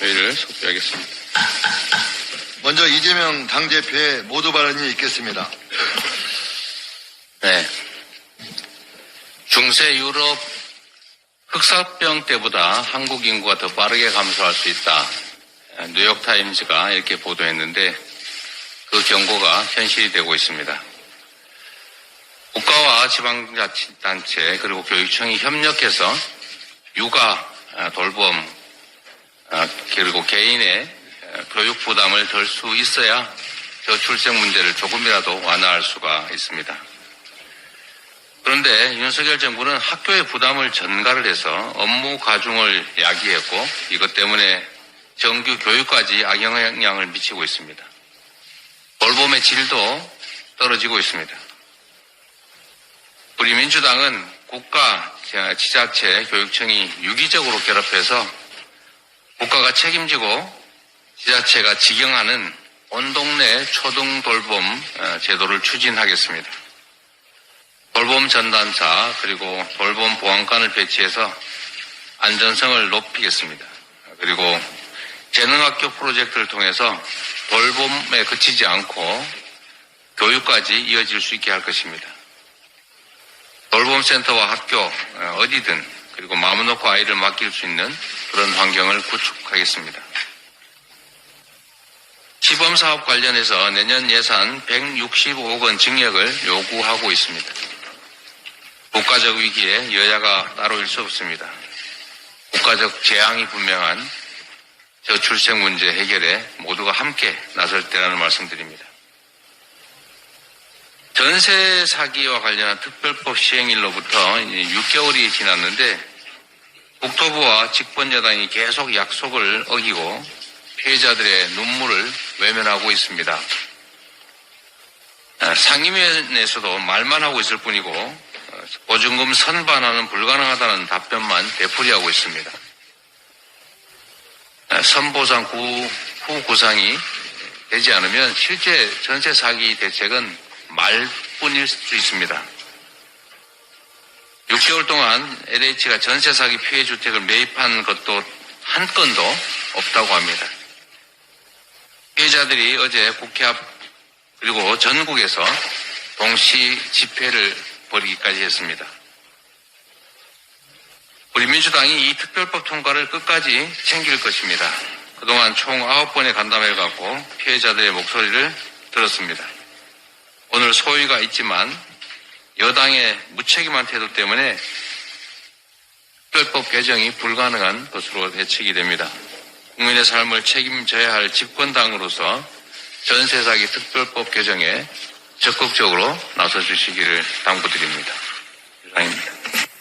회의를 속기하겠습니다. 먼저 이재명 당대표의 모두 발언이 있겠습니다. 네. 중세 유럽 흑사병 때보다 한국 인구가 더 빠르게 감소할 수 있다. 뉴욕타임즈가 이렇게 보도했는데 그 경고가 현실이 되고 있습니다. 국가와 지방자치단체 그리고 교육청이 협력해서 육아, 아, 돌봄, 아, 그리고 개인의 아, 교육 부담을 덜 수 있어야 저출생 문제를 조금이라도 완화할 수가 있습니다. 그런데 윤석열 정부는 학교의 부담을 전가를 해서 업무 가중을 야기했고 이것 때문에 정규 교육까지 악영향을 미치고 있습니다. 돌봄의 질도 떨어지고 있습니다. 우리 민주당은 국가, 지자체, 교육청이 유기적으로 결합해서 국가가 책임지고 지자체가 직영하는 온 동네 초등 돌봄 어, 제도를 추진하겠습니다. 돌봄 전담사 그리고 돌봄 보안관을 배치해서 안전성을 높이겠습니다. 그리고 재능학교 프로젝트를 통해서 돌봄에 그치지 않고 교육까지 이어질 수 있게 할 것입니다. 돌봄센터와 학교 어, 어디든 그리고 마음 놓고 아이를 맡길 수 있는 그런 환경을 구축하겠습니다. 시범사업 관련해서 내년 예산 165억 원 증액을 요구하고 있습니다. 국가적 위기에 여야가 따로일 수 없습니다. 국가적 재앙이 분명한 저출생 문제 해결에 모두가 함께 나설 때라는 말씀드립니다. 전세 사기와 관련한 특별법 시행일로부터 6개월이 지났는데 국토부와 집권여당이 계속 약속을 어기고 피해자들의 눈물을 외면하고 있습니다. 아, 상임위원회에서도 말만 하고 있을 뿐이고 어, 보증금 선반환은 불가능하다는 답변만 되풀이하고 있습니다. 아, 선보상 구, 후 구상이 되지 않으면 실제 전세 사기 대책은 말뿐일 수 있습니다. 6개월 동안 LH가 전세 사기 피해 주택을 매입한 것도 한 건도 없다고 합니다. 피해자들이 어제 국회 앞 그리고 전국에서 동시 집회를 벌이기까지 했습니다. 우리 민주당이 이 특별법 통과를 끝까지 챙길 것입니다. 그동안 총 9번의 간담회를 갖고 피해자들의 목소리를 들었습니다. 오늘 소위가 있지만 여당의 무책임한 태도 때문에 특별법 개정이 불가능한 것으로 예측이 됩니다. 국민의 삶을 책임져야 할 집권당으로서 전세 사기 특별법 개정에 적극적으로 나서 주시기를 당부드립니다. 이상입니다.